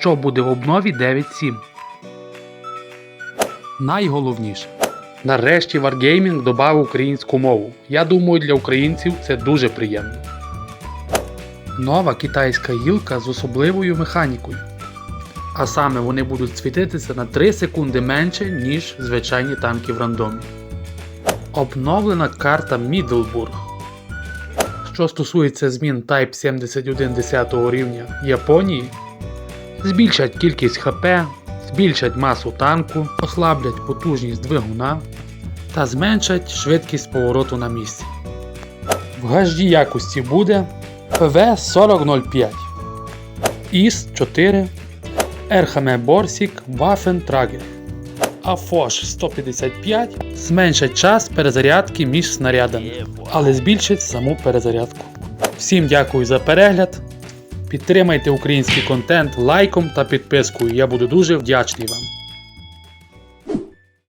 що буде в обнові 9.7. Найголовніше. Нарешті Wargaming додав українську мову. Я думаю, для українців це дуже приємно. Нова китайська гілка з особливою механікою. А саме вони будуть світитися на 3 секунди менше, ніж звичайні танки в рандомі. Обновлена карта Мідлбург. Що стосується змін Type 71 10 рівня Японії, збільшать кількість ХП, збільшать масу танку, ослаблять потужність двигуна та зменшать швидкість повороту на місці. В гажді якості буде ПВ 4005, ІС 4, Ерхаме Борсік Waffen Trager, а Фош 155 зменшать час перезарядки між снарядами, але збільшить саму перезарядку. Всім дякую за перегляд. Підтримайте український контент лайком та підпискою. Я буду дуже вдячний вам.